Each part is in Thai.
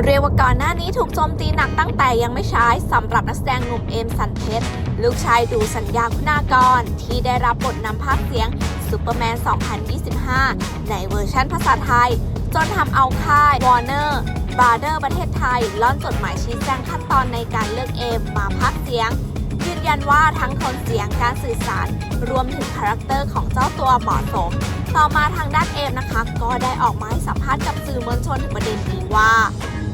เรียกว่าก่อนหน้านี้ถูกโจมตีหนักตั้งแต่ยังไม่ใช้สำหรับนักแสดงหนุ่มเอมสันเพชรลูกชายดูสัญญาคุณากร ที่ได้รับบทนำภาคเสียงซูเปอร์แมน 2025 ในเวอร์ชันภาษาไทย จนทำเอาค่ายวอร์เนอร์บาราเดอร์ประเทศไทยล่อนจดหมายชี้แจงขั้นตอนในการเลือกเอมมาภาคเสียง ยืนยันว่าทั้งโทนเสียงการสื่อสาร รวมถึงคาแรคเตอร์ของเจ้าตัวเหมาะสมต่อมาทางด้านเอมนะคะ ก็ได้ออกมาให้สัมภาษณ์กับสื่อมวลชนถึงประเด็นนี้ว่า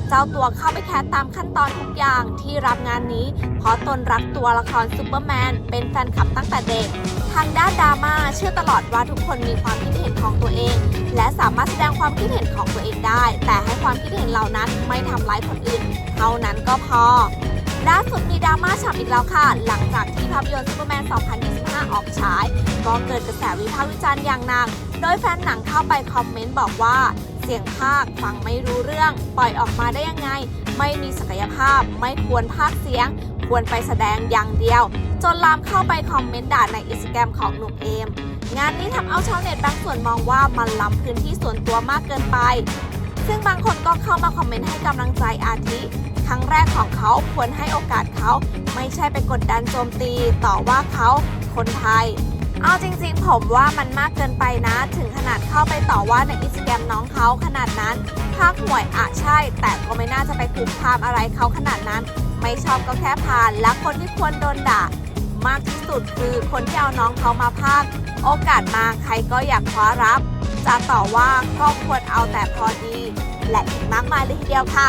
เจ้าตัวเข้าไปแคสตามขั้นตอนทุกอย่างที่รับงานนี้ เพราะตนรักตัวละครซูเปอร์แมน เป็นแฟนคลับตั้งแต่เด็ก ทางด้านดราม่าเชื่อตลอดว่าทุกคนมีความคิดเห็นของตัวเอง และสามารถแสดงความคิดเห็นของตัวเองได้ แต่ให้ความคิดเห็นเหล่านั้นไม่ทำร้ายคนอื่น เท่านั้นก็พอล่าสุดมีดราม่าฉ่ำอีกแล้วค่ะ หลังจากที่ภาพยนตร์ซูเปอร์แมน 2025 ออกฉาย ก็เกิดกระแสวิพากษ์วิจารณ์อย่างหนัก โดยแฟนหนังเข้าไปคอมเมนต์บอกว่า สียงภาคฟังไม่รู้เรื่อง ปล่อยออกมาได้ยังไง ไม่มีศักยภาพ ไม่ควรภาคเสียง ควรไปแสดงอย่างเดียว จนลามเข้าไปคอมเมนต์ด่าในอินสตาแกรมของหนุ่มเอม งานนี้ทำเอาชาวเน็ตบางส่วนมองว่ามันล้ำพื้นที่ส่วนตัวมากเกินไป ซึ่งบางคนก็เข้ามาคอมเมนต์ให้กำลังใจอาทิครั้งแรกของเขาควรให้โอกาสเขา ไม่ใช่ไปกดดันโจมตีต่อว่าเขาคนไทย เอาจริงๆ ผมว่ามันมากเกินไปนะ ถึงขนาดเข้าไปต่อว่าในอินสตาแกรมน้องเขาขนาดนั้นภาคหวยอะใช่ แต่ก็ไม่น่าจะไปคุกคามอะไรเขาขนาดนั้น ไม่ชอบก็แค่ผ่าน และคนที่ควรโดนด่า มากที่สุดคือคนที่เอาน้องเขามาพากโอกาสมาใครก็อยากคว้ารับ จะต่อว่าก็ควรเอาแต่พอดี และอีกมากมายเลยทีเดียวค่ะ